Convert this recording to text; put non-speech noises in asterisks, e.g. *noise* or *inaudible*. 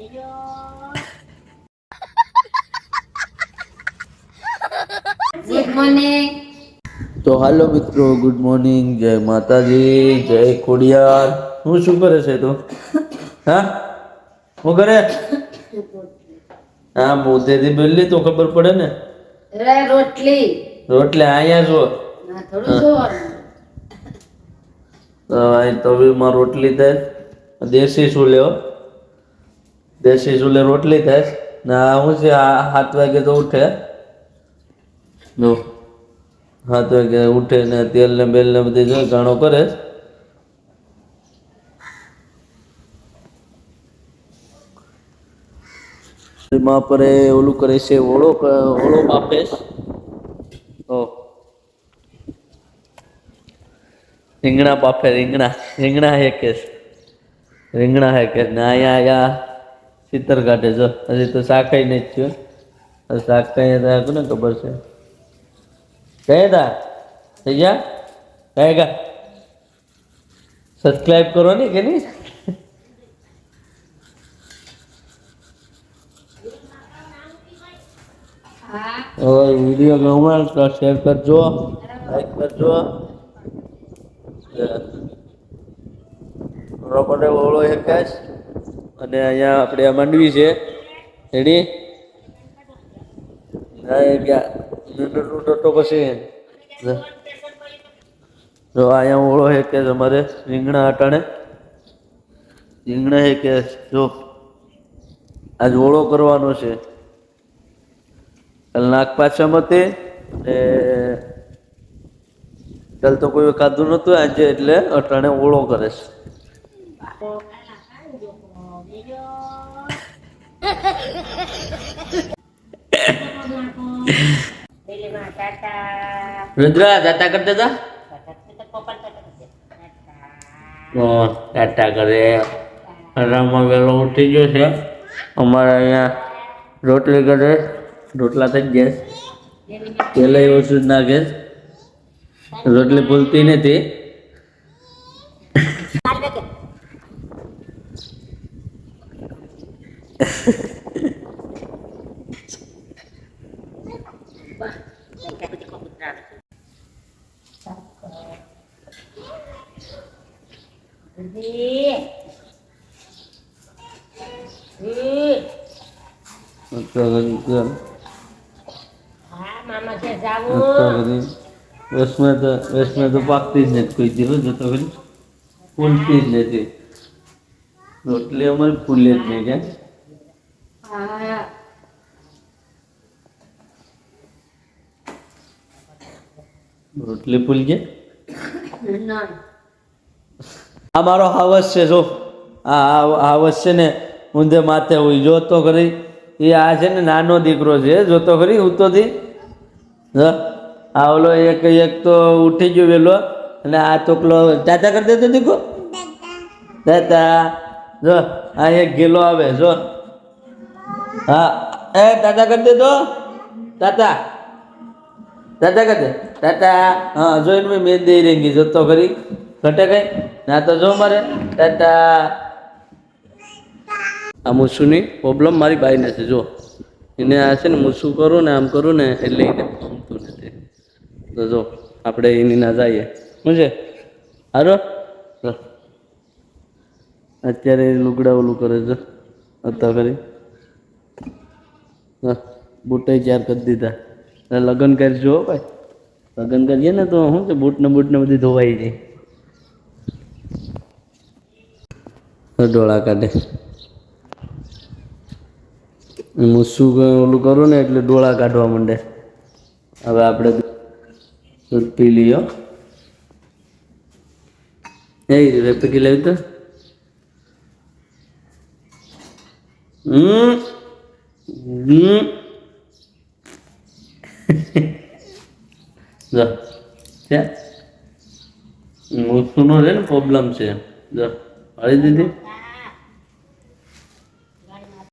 Good morning તો હાલો મિત્રો good morning જય માતાજી જય ખોડિયાર. હું શું કરે છે તું? હા? હું કરે? હા મોતેથી બોલી તો ખબર પડે ને? રે રોટલી. રોટલે અહીંયા છો તો બી માં રોટલી થાય. દેશી શું હો દેશી ચૂલે રોટલી થાય ને હું છે આ સાત વાગે તો ઉઠે. જો. સાત વાગે ઉઠે ને તેલ ને બેલ ને બધી જોઈ ઘણો કરે માપરે પર ઓલું કરે છે ઓળો ઓળો માપે. રીંગણા બાફે રીંગણા. રીંગણા હે કેસ રીંગણા હે કેસ ને અહીંયા અહીંયા ચિત્ર કાઢે જો હજી તો શાકાઈ નહીં થયું. શાક કઈ હતા કોને ખબર છે. કઈ હતા થઈ ગયા? કઈ ગયા સબસ્ક્રાઈબ કરો ને કે નહીં? હવે વીડિયો ગમે શેર કરજો લાઈક કરજો રોકડે ઓળો એક જ અને અહીંયા આપણે આ માંડવી છે. રેડી? તો પછી. જો અહીંયા ઓળો હે તમારે રીંગણા અટાણે રીંગણા હે જો આજ ઓળો કરવાનો છે. કાલ નાગ પાછમ હતી ને કાલ તો કોઈ ખાધું નતું આજે એટલે અટાણે ઓળો કરે છે. રુદ્રા, દાતા કરતા હતા ટાટા કરે. આરામમાં વહેલો ઉઠી ગયો છે. અમારે અહીંયા રોટલી કરે. રોટલા થઈ ગયા. પેલા શું જ નાખે. રોટલી ભૂલતી નથી. મામા કે વેસમાં તો વેસમાં તો પાકતી જ નથી કોઈ દિવસ જતો કરી ફૂલતી જ નથી રોટલી અમારે ફૂલે જ નહીં કે હા રોટલી ફૂલ ગયા ના આ મારો હાવસ છે, જો. આ હાવસ છે ને ઊંધે માથે હોય જોતો ખરી, એ આ છે ને નાનો દીકરો છે જોતો ખરી ઉતોથી હ ઓલો એક એક તો ઉઠી ગયો વેલો, અને આ તોકલો દાદા કરી દેતો દીકો દાદા જો, આ એક ગેલો આવે, જો. હા. એ દાદા કરી દેતો? તાતા દાદા કરી દે. તાતા હા, જોઈને મેં મહેંદી રેંગી જોતો ખરી. ઘટે કઈ? ના તો જો મારે. ટાટા. આ મૂસુની પ્રોબ્લેમ મારી બાઈને છે, જો. એને આ છે ને મૂસું કરું ને આમ કરું ને એટલે એને ગમતું નથી. તો જો, આપણે એની ના જઈએ. શું છે? હારો? અત્યારે લુગડા ઓલું કરે છે. અત્યારે કરી. બૂટાઈ ચાર કરી દીધા. લગ્ન કરજો હો ભાઈ. લગ્ન કરીએ ને તો શું છે બૂટ ને બૂટ ને બધી ધોવાઈ જાય. ડોળા કાઢે હું શું ઓલું કરું ને એટલે ડોળા કાઢવા માંડે. હવે આપણે દૂધ પી લઈએ. એ રેપકી લેવી તો. હમ. હમ. *laughs* જો. ત્યાં મૂસુનો છે ને પ્રોબ્લેમ છે. જો. હળી દીધી?